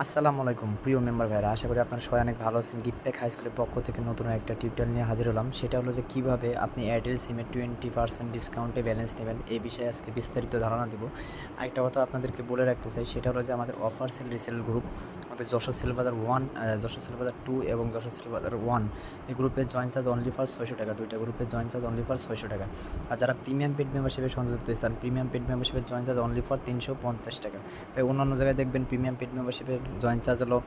আসসালামু আলাইকুম, প্রিয় মেম্বার ভাইরা আশা করি আপনারা সবাই অনেক ভালো আছেন। গিফটপ্যাক হাই স্কুলের পক্ষ থেকে নতুন একটা টিউটোরিয়াল নিয়ে হাজির হলাম। সেটা হলো যে কীভাবে আপনি এয়ারটেল সিমে টোয়েন্টি পার্সেন্ট ডিসকাউন্টে ব্যালেন্স নেবেন, এই বিষয়ে আজকে বিস্তারিত ধারণা দেবো। আরেকটা কথা আপনাদেরকে বলে রাখতে চাই, সেটা হলো যে আমাদের অফার সেল রিসেল গ্রুপ আমাদের Jashore sell Bazar one Jashore sell Bazar two এবং যশোর সেল বাজার ওয়ান এই গ্রুপের জয়েন চার্জ অনলি ফর ছয়শো টাকা। দুইটা গ্রুপের জয়েন চার্জ অনলি ফর ছয়শো টাকা। আর যারা প্রিমিয়াম পেড মেম্বারশিপে সংযুক্ত চান প্রিমিয়াম পেড মেম্বারশিপের জয়েন চার্জ অনলি ফর তিনশো পঞ্চাশ টাকা। তাই অন্যান্য জায়গায় দেখবেন প্রিমিয়াম পেড মেম্বারশিপের জয়েন চার্জ হলো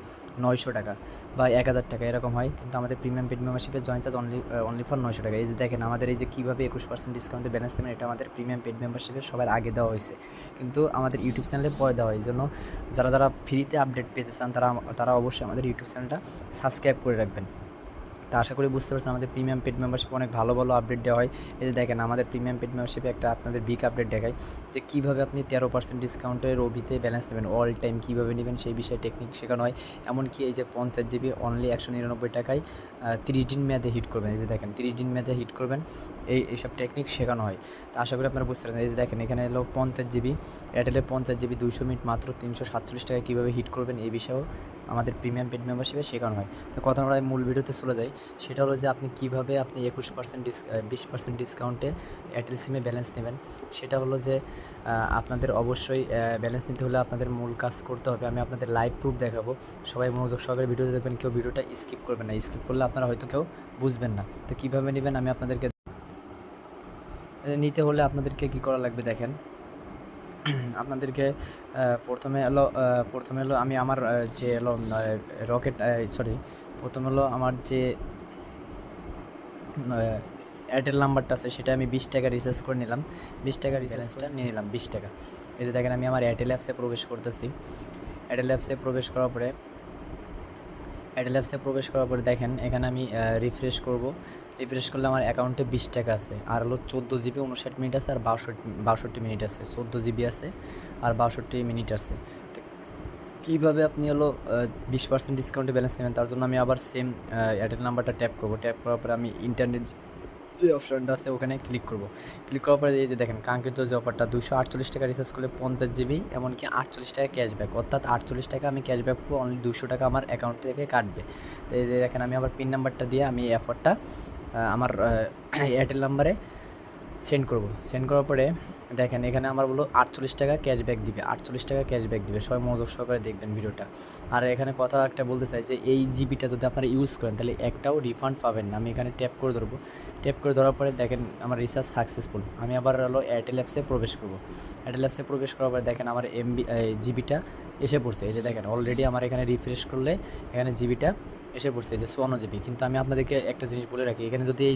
নয়শো টাকা বা এক হাজার টাকা, এরকম হয়। কিন্তু আমাদের premium paid মেম্বারশিপের joint charge only only for নয়শো টাকা। এই যে দেখেন, আমাদের এই যে কীভাবে একুশ পার্সেন্ট ডিসকাউন্টে ব্যালেন্স দেবেন, এটা আমাদের প্রিমিয়াম পেড মেম্বারশিপের সবার আগে দেওয়া হয়েছে। কিন্তু আমাদের ইউটিউব চ্যানেলে পরে দেওয়া হয়। জন্য যারা যারা ফ্রিতে আপডেট পেতে চান, তারা তারা অবশ্যই আমাদের ইউটিউব চ্যানেলটা সাবস্ক্রাইব করে রাখবেন। তা আশা করি বুঝতে পারছেন, আমাদের প্রিমিয়াম পেড মেম্বারশিপ অনেক ভালো ভালো আপডেট দেওয়া হয়। এই যে দেখেন, আমাদের প্রিমিয়াম পেড মেম্বারশিপে একটা আপনাদের বিগ আপডেট দেখায় যে কীভাবে আপনি তেরো পার্সেন্ট ডিসকাউন্টের অভিতে ব্যালেন্স নেবেন অল টাইম কীভাবে নেবেন সেই বিষয়ে টেকনিক শেখানো হয়। এমনকি এই যে পঞ্চাশ জিবি অনলি একশো নিরানব্বই টাকায় তিরিশ দিন মেয়াদে হিট করবেন। এই যে দেখেন, তিরিশ দিন মেয়াদে হিট করবেন, এই, এইসব টেকনিক শেখানো হয়। তা আশা করি আপনারা বুঝতে পারছেন। এই যে দেখেন, এখানে এলো পঞ্চাশ জিবি এয়ারটেলের পঞ্চাশ জিবি দুশো মিনিট মাত্র তিনশো সাতচল্লিশ টাকায় কীভাবে হিট করবেন, এই বিষয়েও আমাদের প্রিমিয়াম পেড মেম্বারশিপে শেখানো হয়। তো কথা আমরা মূল ভিডিওতে চলে যাই। সেটা হলো যে আপনি কীভাবে আপনি একুশ পার্সেন্ট ডিস বিশ পার্সেন্ট ডিসকাউন্টে এয়ারটেল সিমে ব্যালেন্স নেবেন। সেটা হলো যে আপনাদের অবশ্যই ব্যালেন্স নিতে হলে আপনাদের মূল কাজ করতে হবে। আমি আপনাদের লাইভ প্রুফ দেখাবো। সবাই মনোযোগ সহকারে ভিডিও দেখবেন, কেউ ভিডিওটা স্কিপ করবেন না। স্কিপ করলে আপনারা হয়তো কেউ বুঝবেন না। তো কীভাবে নেবেন আমি আপনাদেরকে নিতে হলে আপনাদেরকে কী করা লাগবে দেখেন। আপনাদেরকে প্রথমে এলো প্রথমে এলো আমি আমার যে এলো রকেট সরি প্রথমে হলো আমার যে এয়ারটেল নাম্বারটা আছে সেটা আমি বিশ টাকা রিচার্জ করে নিলাম। বিশ টাকা রিচার্জটা নিয়ে নিলাম বিশ টাকা। এতে দেখেন আমি আমার এয়ারটেল অ্যাপসে প্রবেশ করতেছি। এয়ারটেল অ্যাপসে প্রবেশ করার পরে এয়ারটেল অ্যাপসে প্রবেশ করার পরে দেখেন এখানে আমি রিফ্রেশ করব। রিফ্রেশ করলে আমার অ্যাকাউন্টে বিশ টাকা আছে। আর হলো চোদ্দ জিবি উনষাট মিনিট আছে আর বাষট্টি বাষট্টি মিনিট আছে। চোদ্দ জিবি আছে আর বাষট্টি মিনিট আছে। কীভাবে আপনি হলো বিশ পার্সেন্ট ডিসকাউন্টে ব্যালেন্স নেবেন? তার জন্য আমি আবার সেম এয়ারটেল নাম্বারটা ট্যাপ করব। ট্যাপ করার পরে আমি ইন্টারনেট যে অপশনটা আছে ওখানে ক্লিক করব। ক্লিক করার পরে এই যে দেখেন, কাঙ্ক্ষিত যে অফারটা দুশো আটচল্লিশ টাকা রিচার্জ করলে পঞ্চাশ জিবি এমনকি আটচল্লিশ টাকা ক্যাশব্যাক অর্থাৎ আটচল্লিশ টাকা আমি ক্যাশব্যাক পাবো অনলি দুশো টাকা আমার অ্যাকাউন্ট থেকে কাটবে। তো এই যে দেখেন, আমি আমার পিন নাম্বারটা দিয়ে আমি এই অফারটা আমার এয়ারটেল নাম্বারে সেন্ড করব। সেন্ড করার পরে দেখেন, এখানে আমার বলো আটচল্লিশ টাকা ক্যাশব্যাক দিবে। আটচল্লিশ টাকা ক্যাশব্যাক দিবে। সবাই মনোযোগ সহকারে দেখবেন ভিডিওটা। আর এখানে কথা একটা বলতে চাই যে, এই জিবিটা যদি আপনারা ইউজ করেন, তাহলে একটাও রিফান্ড পাবেন না। আমি এখানে ট্যাপ করে ধরবো। ট্যাপ করে ধরার পরে দেখেন, আমার রিচার্জ সাকসেসফুল আমি আবার হলো এয়ারটেল অ্যাপসে প্রবেশ করব। এয়ারটেল অ্যাপসে প্রবেশ করার পরে দেখেন, আমার এমবি জিবিটা এসে পড়ছে। এই যে দেখেন অলরেডি আমার এখানে রিফ্রেশ করলে এখানে জিবিটা এসে পড়ছে যে চুয়ান্ন জিবি। কিন্তু আমি আপনাদেরকে একটা জিনিস বলে রাখি, এখানে যদি এই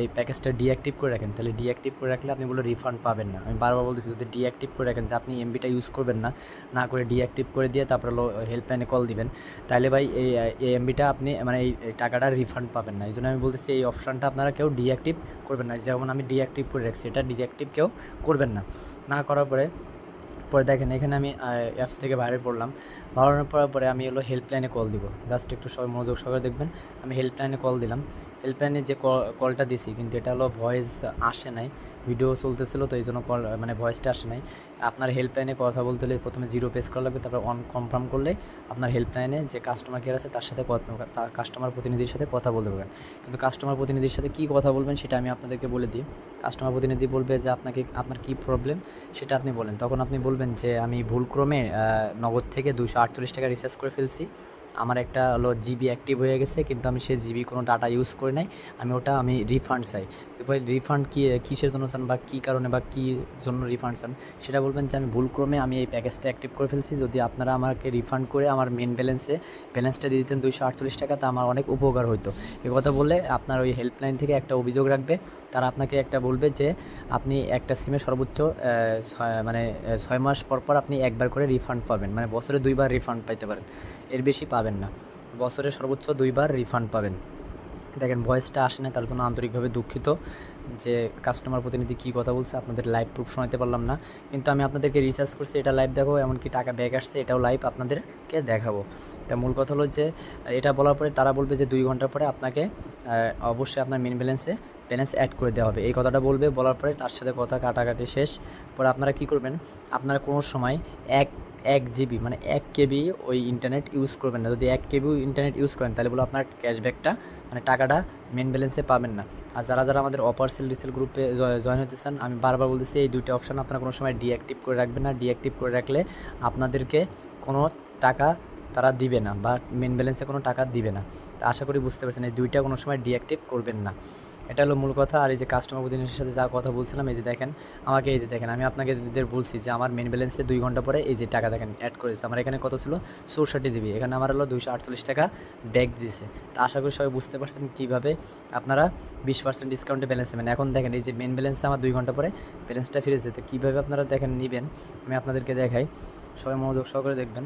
এই প্যাকেজটা ডিঅ্যাক্টিভ করে রাখেন, তাহলে ডিঅ্যাক্টিভ করে রাখলে আপনি বলে রিফান্ড পাবেন না। আমি বারবার বলতেছি, যদি ডিঅ্যাক্টিভ করে রাখেন, যে আপনি এমবিটা ইউজ করবেন না না করে ডিঅ্যাক্টিভ করে দিয়ে তারপরে হেল্পলাইনে কল দিবেন, তাহলে ভাই এই এই এমবিটা আপনি মানে এই টাকাটা রিফান্ড পাবেন না। এই জন্য আমি বলতেছি, এই অপশানটা আপনারা কেউ ডিঅ্যাক্টিভ করবেন না। যেমন আমি ডিঅ্যাক্টিভ করে রাখছি, এটা ডিঅ্যাক্টিভ কেউ করবেন না। না করার পরে পরে দেখেন এখানে আমি অ্যাপস থেকে বাইরে পড়লাম। বাড়ানোর পরার পরে আমি হলো হেল্পলাইনে কল দিব। জাস্ট একটু সবাই মনোযোগ সহকারে দেখবেন। আমি হেল্পলাইনে কল দিলাম। হেল্পলাইনে যে কলটা দিছি, কিন্তু এটা হলো ভয়েস আসে নাই। ভিডিও চলতেছিল, তো এই জন্য কল মানে ভয়েসটা আসে নাই। আপনার হেল্পলাইনে কথা বলতে হলে প্রথমে জিরো পেস করা লাগবে, তারপর অন কনফার্ম করলে আপনার হেল্পলাইনে যে কাস্টমার কেয়ার আছে, তার সাথে কাস্টমার প্রতিনিধির সাথে কথা বলতে পারবেন। কিন্তু কাস্টমার প্রতিনিধির সাথে কী কথা বলবেন, সেটা আমি আপনাদেরকে বলে দিই। কাস্টমার প্রতিনিধি বলবে যে, আপনাকে, আপনার কী প্রবলেম সেটা আপনি বলেন। তখন আপনি বলবেন যে, আমি ভুলক্রমে নগদ থেকে দুশো আটচল্লিশ টাকা রিচার্জ করে ফেলছি। আমার একটা হলো জিবি অ্যাক্টিভ হয়ে গেছে, কিন্তু আমি সেই জিবি কোনো ডাটা ইউজ করি নাই। আমি ওটা আমি রিফান্ড চাই। এরপরে রিফান্ড কী, কিসের জন্য চান বা কী কারণে বা কী জন্য রিফান্ড চান, সেটা বলবেন যে আমি ভুলক্রমে আমি এই প্যাকেজটা অ্যাক্টিভ করে ফেলছি। যদি আপনারা আমাকে রিফান্ড করে আমার মেন ব্যালেন্সে ব্যালেন্সটা দিয়ে দিতেন দুইশো আটচল্লিশ টাকা, তা আমার অনেক উপকার হতো এ কথা বললে আপনার ওই হেল্পলাইন থেকে একটা অভিযোগ রাখবে। তারা আপনাকে একটা বলবে যে আপনি একটা সিমে সর্বোচ্চ মানে ছয় মাস পর পর আপনি একবার করে রিফান্ড পাবেন। মানে বছরে দুইবার রিফান্ড পাইতে পারেন। এর বেশি পাবেন না। বছরে সর্বোচ্চ দুইবার রিফান্ড পাবেন। দেখেন ভয়েসটা আসে না, তার জন্য আন্তরিকভাবে দুঃখিত যে কাস্টমার প্রতিনিধি কী কথা বলছে, আপনাদের লাইভ প্রুফ শোনাতে পারলাম না। কিন্তু আমি আপনাদেরকে রিসার্চ করছি, এটা লাইভ দেখাবো, এমনকি টাকা ব্যাগ আসছে, এটাও লাইভ আপনাদেরকে দেখাবো। তা মূল কথা হলো যে, এটা বলার পরে তারা বলবে যে দুই ঘণ্টা পরে আপনাকে অবশ্যই আপনার মেন ব্যালেন্সে ব্যালেন্স অ্যাড করে দেওয়া হবে। এই কথাটা বলবে, বলার পরে তার সাথে কথা কাটাকাটি শেষ। পরে আপনারা কি করবেন, আপনারা কোনো সময় এক এক জিবি মানে এক কেবি ওই ইন্টারনেট ইউজ করবেন না। যদি এক কেবি ইন্টারনেট ইউজ করেন, তাহলে বলো আপনার ক্যাশব্যাকটা মানে টাকাটা মেন ব্যালেন্সে পাবেন না। আর যারা যারা আমাদের অপার সেল রিসেল গ্রুপে জয়েন হতে চান, আমি বারবার বলতেছি, এই দুইটা অপশান আপনারা কোনো সময় ডিঅ্যাক্টিভ করে রাখবেন না। ডিঅ্যাক্টিভ করে রাখলে আপনাদেরকে কোনো টাকা তারা দিবে না বা মেন ব্যালেন্সে কোনো টাকা দিবে না। আশা করি বুঝতে পারছেন, এই দুইটা কোনো সময় ডিঅ্যাক্টিভ করবেন না। এটা হলো মূল কথা। আর এই যে কাস্টমার প্রতিনিধির সাথে যা কথা বলছিলাম, এই যে দেখেন, আমাকে এই যে দেখেন, আমি আপনাকে বলছি যে আমার মেন ব্যালেন্সে দুই ঘণ্টা পরে এই যে টাকা দেখেন অ্যাড করেছে। আমার এখানে কত ছিল? চৌষট্টি জিবি এখানে আমার হলো দুইশো আটচল্লিশ টাকা ব্যাগ দিয়েছে। তা আশা করি সবাই বুঝতে পারছেন কীভাবে আপনারা বিশ পার্সেন্ট ডিসকাউন্টে ব্যালেন্স নেবেন। এখন দেখেন, এই যে মেন ব্যালেন্সে আমার দুই ঘণ্টা পরে ব্যালেন্সটা ফিরেছে। তো কীভাবে আপনারা দেখেন নেবেন, আমি আপনাদেরকে দেখাই। সবাই মনোযোগ সহকারে দেখবেন।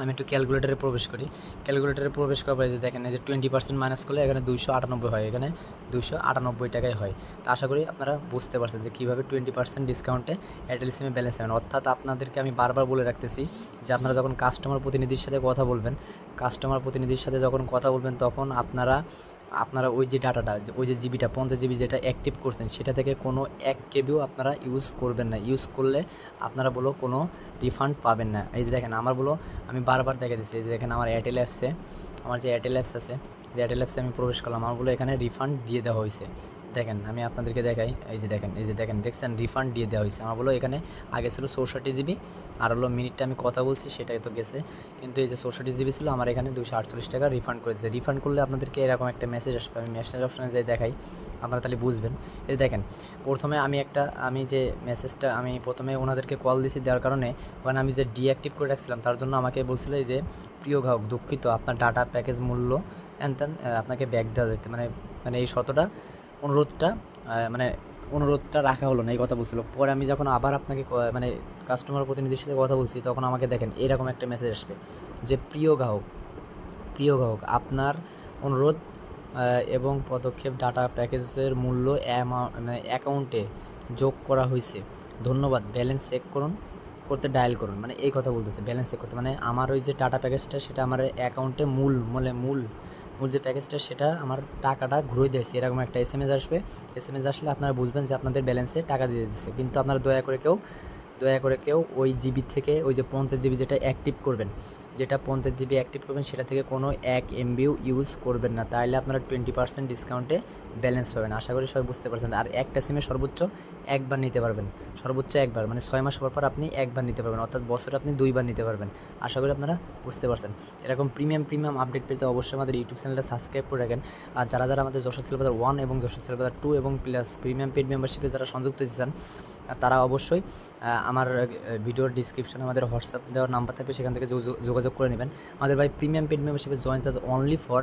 আমি একটু ক্যালকুলেটারে প্রবেশ করি। ক্যালকুলেটারে প্রবেশ করার পরে দেখেন যে টোয়েন্টি পার্সেন্ট মাইনাস করলে এখানে দুইশো আটানব্বই হয়। এখানে দুইশো আটানব্বই টাকায় হয়। তা আশা করি আপনারা বুঝতে পারছেন যে কীভাবে টোয়েন্টি পার্সেন্ট ডিসকাউন্টে এয়ারটেল সিমে ব্যালেন্স নেবেন অর্থাৎ আপনাদেরকে আমি বারবার বলে রাখতেছি যে আপনারা যখন কাস্টমার প্রতিনিধির সাথে কথা বলবেন কাস্টমার প্রতিনিধির সাথে যখন কথা বলবেন, তখন আপনারা আপনারা ওই যে ডাটাটা, ওই যে জিবিটা, পঞ্চাশ জিবি যেটা অ্যাক্টিভ করছেন, সেটা থেকে কোনো এক কেবিও আপনারা ইউজ করবেন না। ইউজ করলে আপনারা বলো কোনো রিফান্ড পাবেন না। এই যে দেখেন, আমার বলো, আমি বারবার দেখে দিচ্ছি দেখেন আমার এয়ারটেল অ্যাপসে আমার যে এয়ারটেল অ্যাপস আছে যে অ্যাপসে আমি প্রবেশ করলাম আমার এখানে রিফান্ড দিয়ে দেওয়া হয়েছে। দেখেন, আমি আপনাদেরকে দেখাই, এই যে দেখেন, এই যে দেখেন, দেখছেন? রিফান্ড দিয়ে দেওয়া হয়েছে। আমার বলো এখানে আগে ছিল চৌষট্টি জিবি আর হলো মিনিটটা আমি কথা বলছি, সেটাই তো গেছে। কিন্তু এই যে চৌষট্টি জিবি ছিল, আমার এখানে দুশো আটচল্লিশ টাকা রিফান্ড করে দিয়েছে রিফান্ড করলে আপনাদেরকে এরকম একটা মেসেজ আসবে, আমি মেসেজ অপশানে যাই দেখাই, আপনারা তাহলে বুঝবেন। এই দেখেন, প্রথমে আমি একটা, আমি যে মেসেজটা আমি প্রথমে ওনাদেরকে কল দিয়েছি দেওয়ার কারণে, ওখানে আমি যে ডিঅ্যাক্টিভ করে রাখছিলাম, তার জন্য আমাকে বলছিল এই যে, প্রিয় গ্রাহক, দুঃখিত, আপনার ডাটা প্যাকেজ মূল্য অ্যান ত্যান আপনাকে ব্যাগ দেওয়া যেতে মানে মানে এই শতটা অনুরোধটা মানে অনুরোধটা রাখা হলো না, এই কথা বলছিল। পরে আমি যখন আবার আপনাকে মানে কাস্টমার প্রতিনিধির সাথে কথা বলছি, তখন আমাকে দেখেন, এরকম একটা মেসেজ আসবে যে, প্রিয় গ্রাহক প্রিয় গ্রাহক, আপনার অনুরোধ এবং পদক্ষেপ ডাটা প্যাকেজের মূল্য মানে অ্যাকাউন্টে যোগ করা হয়েছে। ধন্যবাদ ব্যালেন্স চেক করুন, করতে ডায়াল করুন। মানে এই কথা বলতেছে ব্যালেন্স চেক করতে। মানে আমার ওই যে ডাটা প্যাকেজটা সেটা আমার অ্যাকাউন্টে মূল মানে মূল মূল যে প্যাকেজটা সেটা আমার টাকাটা ঘুরে দিয়েছে। এরকম একটা এস এম এস আসবে। এস এম এস আসলে আপনারা বুঝবেন যে আপনাদের ব্যালেন্সে টাকা দিয়ে দিচ্ছে কিন্তু আপনারা দয়া করে কেউ, দয়া করে কেউ ওই জিবি থেকে, ওই যে পঞ্চাশ জিবি যেটা অ্যাক্টিভ করবেন যেটা পঞ্চাশ জিবি অ্যাক্টিভ করবেন, সেটা থেকে কোনো এক এমবিও ইউজ করবেন না। তাহলে আপনারা টোয়েন্টি পার্সেন্ট ডিসকাউন্টে ব্যালেন্স পাবেন। আশা করি সবাই বুঝতে পারছেন। আর একটা সিমে সর্বোচ্চ একবার নিতে পারবেন। সর্বোচ্চ একবার মানে ছয় মাস পর পর আপনি একবার নিতে পারবেন। অর্থাৎ বছরে আপনি দুইবার নিতে পারবেন। আশা করি আপনারা বুঝতে পারছেন। এরকম প্রিমিয়াম প্রিমিয়াম আপডেট পেতে অবশ্যই আমাদের ইউটিউব চ্যানেলটা সাবস্ক্রাইব করে রাখেন। আর যারা যারা আমাদের যশোর সেলবাজার ওয়ান এবং যশোর সেলবাজার টু এবং প্লাস প্রিমিয়াম পেড মেম্বারশিপে যারা সংযুক্ত হতে চান তারা অবশ্যই আমার ভিডিওর ডিসক্রিপশনে আমাদের হোয়াটসঅ্যাপ দেওয়ার নাম্বার থাকবে। সেখান থেকে যোগ- যোগাযোগ করে নেবেন। আমাদের ভাই premium paid মেম্বারশিপে join charge only for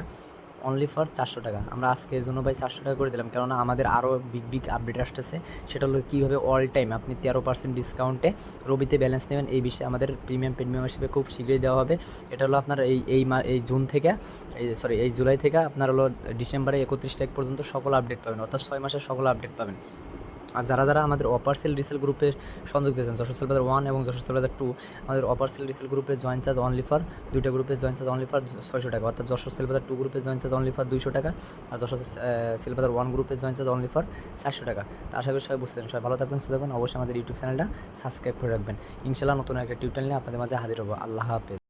only for চারশো টাকা। আমরা আজকের জন্য ভাই চারশো টাকা করে দিলাম, কেননা আমাদের আরও বিগ বিগ আপডেট আসতেছে। সেটা হলো কীভাবে অল টাইম আপনি তেরো পার্সেন্ট ডিসকাউন্টে রবিতে ব্যালেন্স নেবেন, এই বিষয়ে আমাদের প্রিমিয়াম পেড মেম্বারশিপে খুব শীঘ্রই দেওয়া হবে। এটা হলো আপনার এই এই মা, এই জুন থেকে, এই সরি এই জুলাই থেকে আপনার হলো ডিসেম্বরে একত্রিশ তারিখ পর্যন্ত সকল আপডেট পাবেন, অর্থাৎ ছয় মাসের সকল আপডেট পাবেন। আর যারা যারা আমাদের অপার সেল রিসেল গ্রুপে সংযুক্ত হয়েছেন যশোর সেল বাজার ওয়ান এবং যশোর সেল বাজার টু আমাদের অপার সেল রিসেল গ্রুপে জয়েন চার্জ অনলি ফার দুইটা গ্রুপে জয়েন চার্জ অনলি ফার ছয়শো টাকা। অর্থাৎ যশোর সেল বাজার টু গ্রুপে জয়েন চার্জ অনলি ফর দুইশো টাকা আর যশোর সেল বাজার ওয়ান গ্রুপে জয়েন চার্জ অনলি ফর চারশো টাকা। তা আশা করি সবাই বুঝতে পারেন সবাই ভালো থাকবেন থাকবেন। অবশ্যই আমাদের ইউটিউব চ্যানেলটা সাবস্ক্রাইব করে রাখবেন। ইনশাল্লাহ নতুন একটা টিউটোরিয়াল নিয়ে আপনাদের মাঝে হাজির হব। আল্লাহ হাফেজ।